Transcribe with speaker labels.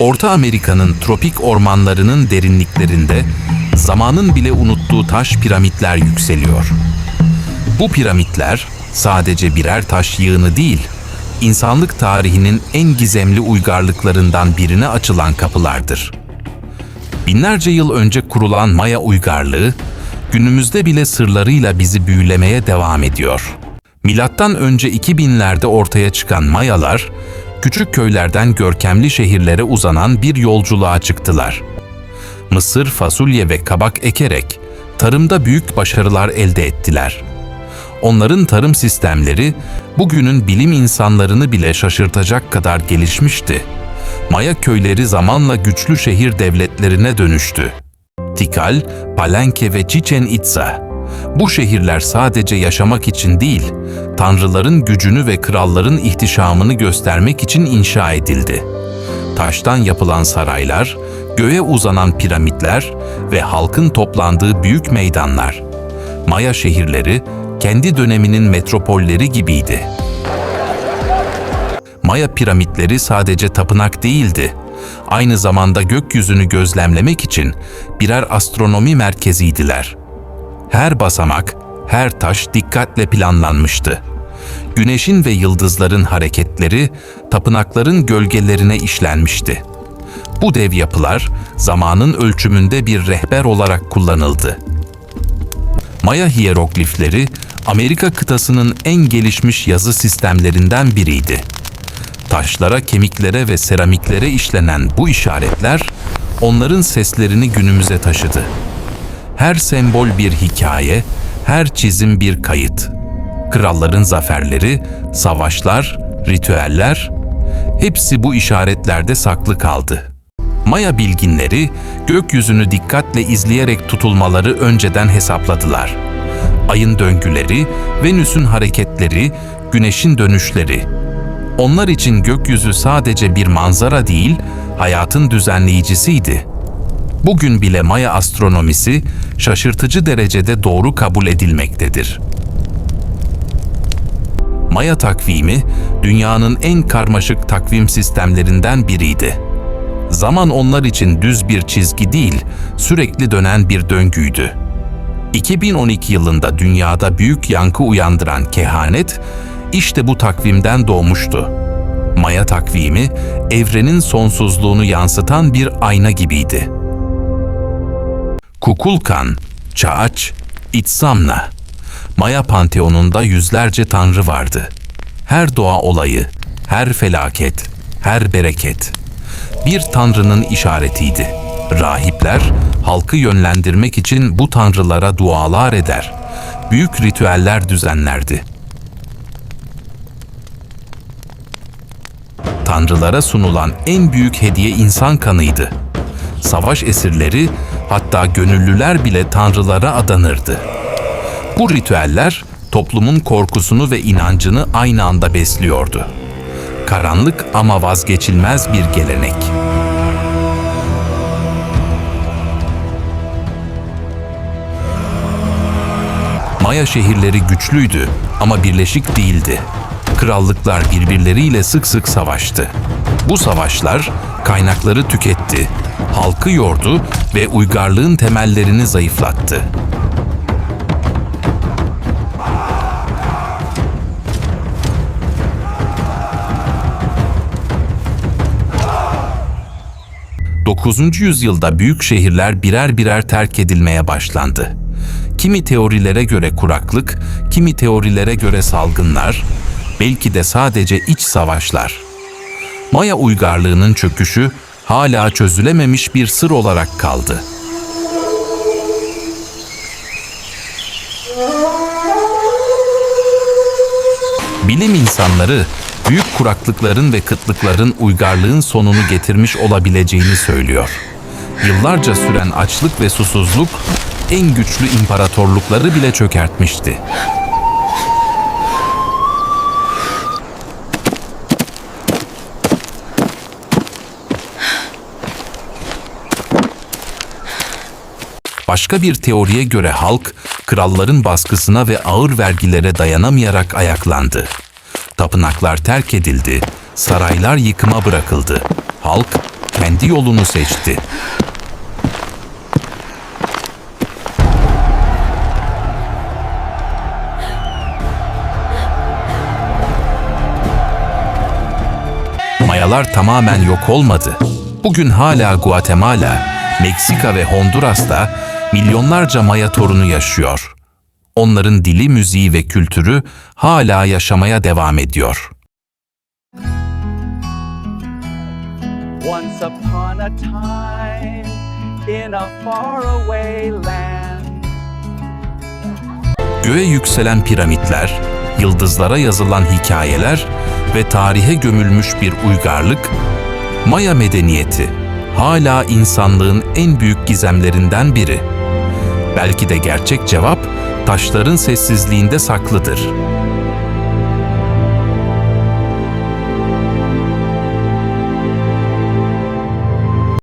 Speaker 1: Orta Amerika'nın tropik ormanlarının derinliklerinde zamanın bile unuttuğu taş piramitler yükseliyor. Bu piramitler sadece birer taş yığını değil, insanlık tarihinin en gizemli uygarlıklarından birine açılan kapılardır. Binlerce yıl önce kurulan Maya uygarlığı, günümüzde bile sırlarıyla bizi büyülemeye devam ediyor. Milattan önce 2000'lerde ortaya çıkan Mayalar, küçük köylerden görkemli şehirlere uzanan bir yolculuğa çıktılar. Mısır, fasulye ve kabak ekerek tarımda büyük başarılar elde ettiler. Onların tarım sistemleri bugünün bilim insanlarını bile şaşırtacak kadar gelişmişti. Maya köyleri zamanla güçlü şehir devletlerine dönüştü. Tikal, Palenque ve Chichen Itza. Bu şehirler sadece yaşamak için değil, tanrıların gücünü ve kralların ihtişamını göstermek için inşa edildi. Taştan yapılan saraylar, göğe uzanan piramitler ve halkın toplandığı büyük meydanlar. Maya şehirleri kendi döneminin metropolleri gibiydi. Maya piramitleri sadece tapınak değildi. Aynı zamanda gökyüzünü gözlemlemek için birer astronomi merkeziydiler. Her basamak, her taş dikkatle planlanmıştı. Güneşin ve yıldızların hareketleri tapınakların gölgelerine işlenmişti. Bu dev yapılar zamanın ölçümünde bir rehber olarak kullanıldı. Maya hiyeroglifleri Amerika kıtasının en gelişmiş yazı sistemlerinden biriydi. Taşlara, kemiklere ve seramiklere işlenen bu işaretler onların seslerini günümüze taşıdı. Her sembol bir hikaye, her çizim bir kayıt. Kralların zaferleri, savaşlar, ritüeller hepsi bu işaretlerde saklı kaldı. Maya bilginleri gökyüzünü dikkatle izleyerek tutulmaları önceden hesapladılar. Ayın döngüleri, Venüs'ün hareketleri, güneşin dönüşleri. Onlar için gökyüzü sadece bir manzara değil, hayatın düzenleyicisiydi. Bugün bile Maya astronomisi şaşırtıcı derecede doğru kabul edilmektedir. Maya takvimi dünyanın en karmaşık takvim sistemlerinden biriydi. Zaman onlar için düz bir çizgi değil, sürekli dönen bir döngüydü. 2012 yılında dünyada büyük yankı uyandıran kehanet işte bu takvimden doğmuştu. Maya takvimi evrenin sonsuzluğunu yansıtan bir ayna gibiydi. Kukulkan, Çağaç, İtsamna. Maya panteonunda yüzlerce tanrı vardı. Her doğa olayı, her felaket, her bereket bir tanrının işaretiydi. Rahipler halkı yönlendirmek için bu tanrılara dualar eder. Büyük ritüeller düzenlerdi. Tanrılara sunulan en büyük hediye insan kanıydı. Savaş esirleri, hatta gönüllüler bile tanrılara adanırdı. Bu ritüeller toplumun korkusunu ve inancını aynı anda besliyordu. Karanlık ama vazgeçilmez bir gelenek. Maya şehirleri güçlüydü ama birleşik değildi. Krallıklar birbirleriyle sık sık savaştı. Bu savaşlar kaynakları tüketti, halkı yordu ve uygarlığın temellerini zayıflattı. Dokuzuncu yüzyılda büyük şehirler birer birer terk edilmeye başlandı. Kimi teorilere göre kuraklık, kimi teorilere göre salgınlar, belki de sadece iç savaşlar. Maya uygarlığının çöküşü hala çözülememiş bir sır olarak kaldı. Bilim insanları büyük kuraklıkların ve kıtlıkların uygarlığın sonunu getirmiş olabileceğini söylüyor. Yıllarca süren açlık ve susuzluk en güçlü imparatorlukları bile çökertmişti. Başka bir teoriye göre halk, kralların baskısına ve ağır vergilere dayanamayarak ayaklandı. Tapınaklar terk edildi, saraylar yıkıma bırakıldı. Halk kendi yolunu seçti. Mayalar tamamen yok olmadı. Bugün hala Guatemala, Meksika ve Honduras'ta milyonlarca Maya torunu yaşıyor. Onların dili, müziği ve kültürü hala yaşamaya devam ediyor.
Speaker 2: Once upon a time in a faraway land.
Speaker 1: Göğe yükselen piramitler, yıldızlara yazılan hikayeler ve tarihe gömülmüş bir uygarlık, Maya medeniyeti hala insanlığın en büyük gizemlerinden biri. Belki de gerçek cevap taşların sessizliğinde saklıdır.